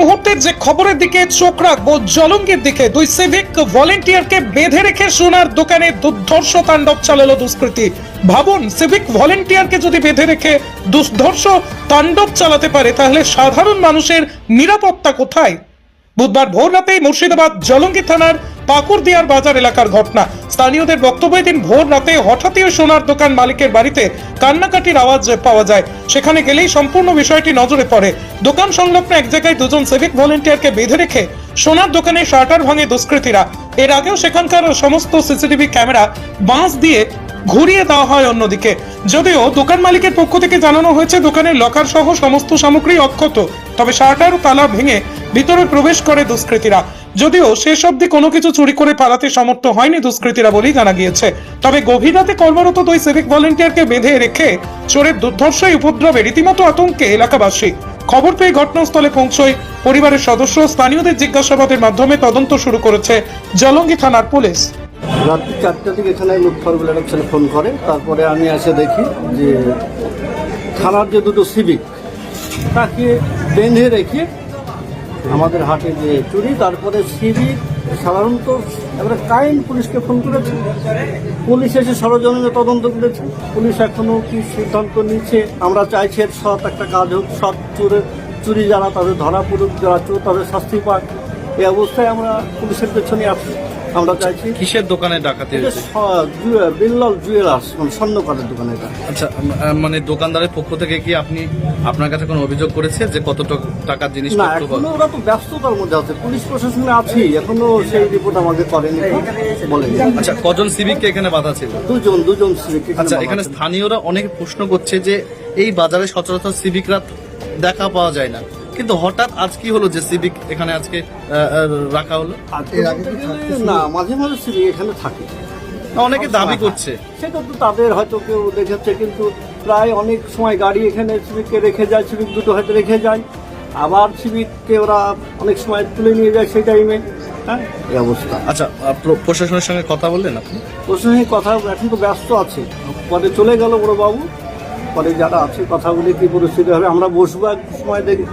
মুহূর্তে যে খবরের দিকে চোখ রাখব, জলঙ্গির দিকে দুই সিভিক ভলেন্টিয়ারকে বেঁধে রেখে সোনার দোকানে দুর্ধর্ষ তাণ্ডব চালালো দুষ্কৃতী। ভাবুন সিভিক ভলেন্টিয়ারকে যদি বেঁধে রেখে দুর্ধর্ষ তাণ্ডব চালাতে পারে, তাহলে সাধারণ মানুষের নিরাপত্তা কোথায়? বুধবার ভোর রাতেই মুর্শিদাবাদ জলঙ্গি থানার পাকুরদিয়ার বাজার এলাকার ঘটনা। স্থানীয়দের বক্তব্য দিন ভোর রাতে হঠাৎই সোনার দোকান মালিকের বাড়িতে কান্নাকাটির আওয়াজ পাওয়া যায়। সেখানে গেলেই সম্পূর্ণ বিষয়টি নজরে পড়ে। দোকান সংলগ্ন এক জায়গায় দুজন সিভিক ভলেন্টিয়ারকে বেঁধে রেখে সোনার দোকানে শাটার ভাঙে দুষ্কৃতীরা। এর আগেও সেখানকার সমস্ত সিসিটিভি ক্যামেরা বাঁশ দিয়ে ঘুরিয়ে দেওয়া হয় অন্যদিকে। যদিও দোকান মালিকের পক্ষ থেকে জানানো হয়েছে, দোকানের লকার সহ সমস্ত সামগ্রী অক্ষত। তবে শাটার ও তালা ভেঙে ভিতরে প্রবেশ করে দুষ্কৃতীরা। যদিও শেষ অবধি কোনো কিছু চুরি করে পালাতে সমর্থ হয়নি দুষ্কৃতীরা বলেই জানা গিয়েছে। তবে গভীর রাতে কর্মরত দুই সিভিক ভলেন্টিয়ারকে বেঁধে রেখে চোরের দুর্ধর্ষ উপদ্রবে রীতিমতো আতঙ্কে এলাকাবাসী। খবর পেয়ে ঘটনাস্থলে পৌঁছয় পরিবারের সদস্য স্থানীয়দের জিজ্ঞাসাবাদের মাধ্যমে তদন্ত শুরু করেছে জলঙ্গি থানার পুলিশ। রাত্রি চারটার দিকে এখানে একটা ছেলে ফোন করে। তারপরে আমি এসে দেখি যে থানার যে দুটো সিভিক তাকে বেঁধে রেখে আমাদের হাটে যে চুরি, তারপরে সিবি, সাধারণত এবারে কাইন পুলিশকে ফোন করেছে। পুলিশ এসে সরজমিনে তদন্ত করেছে। পুলিশ এখনও কি সিদ্ধান্ত নিচ্ছে আমরা চাইছি সৎ একটা কাজ হোক, সৎ চুরের চুরি যারা তাদের ধরা পড়ুক, যারা চোর তাদের শাস্তি পাক। এই অবস্থায় আমরা পুলিশের পেছনে আছি। আমরা চাইছি কিসের দোকানে ডাকাতি হয়েছে? বিল্লাল জুয়েলার্স মানে স্বর্ণকারের দোকান এটা। আচ্ছা মানে দোকানদারের পক্ষ থেকে কি আপনি আপনার কাছে কোনো অভিযোগ করেছে যে কত টাকার না এখনও ওরা তো ব্যস্ততার মধ্যে আছে পুলিশ প্রশাসনে আছি এখনও সেই রিপোর্ট আমাকে করেনি বলে আচ্ছা কজন সিভিককে এখানে বাধা ছিল? দুজন দুজন সিভিক আচ্ছা এখানে স্থানীয়রা অনেক প্রশ্ন করছে যে এই বাজারে সচরাচর সিভিকরা দেখা পাওয়া যায় না। কিন্তু হঠাৎ আজ কি হলো যে সিভিক এখানে আজকে রাখা হলো? না মাঝে মাঝে সিভিক এখানে থাকে। অনেকে দাবি করছে। সেটা তো তাদের হয়তো কেউ দেখেছে কিন্তু প্রায় অনেক সময় গাড়ি এখানে সিভিককে রেখে যায় সিভিক দুটো হয়তো রেখে যায়। আবার সিভিককে ওরা অনেক সময় তুলে নিয়ে যায় সেই টাইমে হ্যাঁ? এই অবস্থা। আচ্ছা প্রশাসনের সঙ্গে কথা বললেন আপনি? প্রশাসনিক কথা এখন তো ব্যস্ত আছে। পরে চলে গেল বড় বাবু পরে যারা আছে কথা বলে কি পরিস্থিতি হবে আমরা বসবো এক সময় দেখি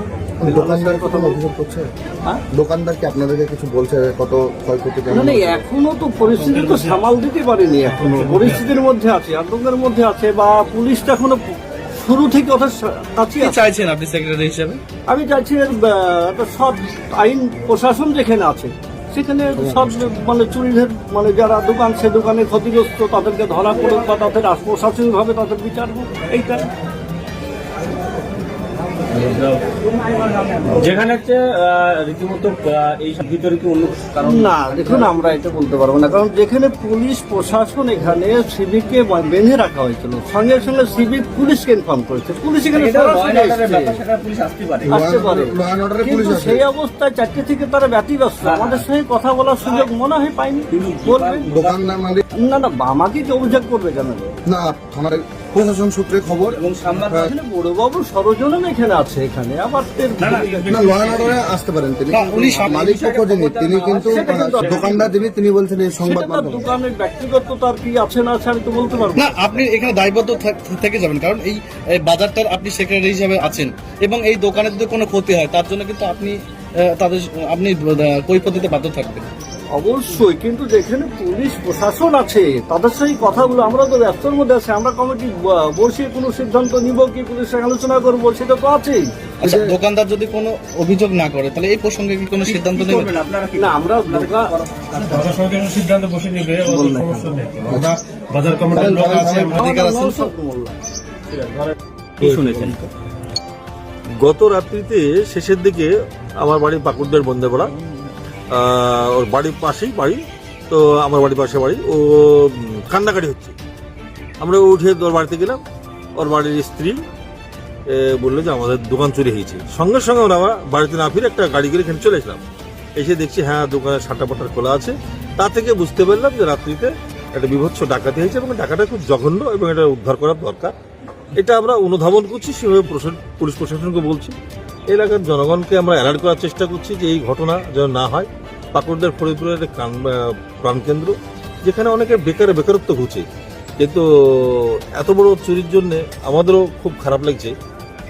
দোকানদার কত অভিযোগ করছে? হ্যাঁ? দোকানদার কি আপনাদেরকে কিছু বলছে কত ক্ষয়ক্ষতি মানে এখনও তো পরিস্থিতি তো সামাল দিতে পারেনি এখনও। পরিস্থিতির মধ্যে আছে আতঙ্কের মধ্যে আছে বা পুলিশটা এখনও শুরু থেকে ওদের কাছে কি চাইছেন আপনি সেক্রেটারি হিসেবে? আমি চাইছি একটা সৎ আইন প্রশাসন যেখানে আছে সেখানে সব মানে চুরিদের মানে যারা দোকান সে দোকানে ক্ষতিগ্রস্ত তাদেরকে ধরা পড়ুক বা তাদের প্রশাসনিকভাবে তাদের বিচার হোক এইটা যেখানে হচ্ছে রীতিমতো এই সব ভিতরে কি অন্য কারণ? না দেখুন আমরা এটা বলতে পারব না। কারণ যেখানে পুলিশ প্রশাসন এখানে সিভিককে বেঁধে রাখা হয়েছিল সঙ্গে সঙ্গে সিভিক পুলিশকে ইনফর্ম করেছে। পুলিশ এখানে আসতে পারে। কিন্তু পুলিশ সেই অবস্থায় চারটে থেকে তারা ব্যতিব্যস্ত। আমাদের সঙ্গে কথা বলার সুযোগ মনে হয় পাইনি। বলবেন? দোকানদার না না আমাকে কি অভিযোগ করবে কেন? না থানার প্রশাসন সূত্রে খবর এবং বড়বাবু সরজনম এখানে আছে এখানে আবার না আসতে পারেন তিনি। মালিক পক্ষ যিনি তিনি কিন্তু দোকানদার যিনি তিনি বলছেন এই সংবাদ মাধ্যমে। দোকানের ব্যক্তিগত তার কি আছে না আছে আমি তো বলতে পারব না। আপনি এখানে দায়বদ্ধ থাক- থেকে যাবেন কারণ এই বাজারটার আপনি সেক্রেটারি হিসাবে আছেন এবং এই দোকানে যদি কোনো ক্ষতি হয় তার জন্য কিন্তু আপনি তাদের আপনি কৈফত দিতে বাধ্য থাকবেন। অবশ্যই কিন্তু যেখানে পুলিশ প্রশাসন আছে তাদের সেই কথাগুলো আমরা তো ব্যস্তর মধ্যে আছি। আমরা কমিটি ব- বসে কোনো সিদ্ধান্ত নিব কি পুলিশ সঙ্গে আলোচনা করব সেটা তো আছেই। আচ্ছা দোকানদার যদি কোনো অভিযোগ না করে তাহলে এই প্রসঙ্গে কি কোনো সিদ্ধান্ত নেবেন না আমরা সিদ্ধান্ত বসে নিবে বাজার কমিটির লোক আছে অধিকার আছে। শুনেছেন? গত রাত্রিতে শেষের দিকে আমার বাড়ি পাকুড়দের বন্দেপাড়া আহ, ওর বাড়ির পাশেই বাড়ি, তো আমার বাড়ির পাশে বাড়ি। ও কান্নাকাটি হচ্ছে। আমরা উঠে ওর বাড়িতে গেলাম। ওর বাড়ির স্ত্রী বলল যে আমাদের দোকান চুরি হয়েছে। সঙ্গে সঙ্গে আমরা বাড়িতে না ফিরে একটা গাড়ি করে এখানে চলে এসলাম। এসে দেখছি হ্যাঁ দোকানের সাটা পাটার খোলা আছে। তা থেকে বুঝতে পারলাম যে রাত্রিতে একটা বিভৎস ডাকাতি হয়েছে এবং ডাকাটা খুব জঘন্য এবং এটা উদ্ধার করার দরকার। এটা আমরা অনুধাবন করছি, সেভাবে পুলিশ প্রশাসনকে বলছি। এলাকার জনগণকে আমরা অ্যালার্ট করার চেষ্টা করছি যে এই ঘটনা যেন না হয়। পাকুড়দের ফরিদপুরের প্রাণকেন্দ্র যেখানে অনেকের বেকার বেকারত্ব ঘুচে। কিন্তু এত বড় চুরির জন্য আমাদেরও খুব খারাপ লাগছে।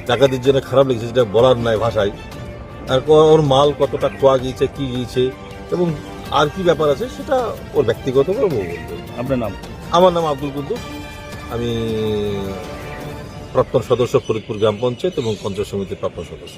ডাকাতির জন্য খারাপ লাগছে যেটা বলার নাই ভাষায়। আর ওর মাল কতটা খোয়া গিয়েছে কি গিয়েছে এবং আর কি ব্যাপার আছে সেটা ওর ব্যক্তিগত করে বলব। আপনার নাম? আমার নাম আব্দুল কুদ্দুস। আমি প্রাক্তন সদস্য ফরিদপুর গ্রাম পঞ্চায়েত এবং পঞ্চায়েত সমিতির প্রাপ্ত সদস্য।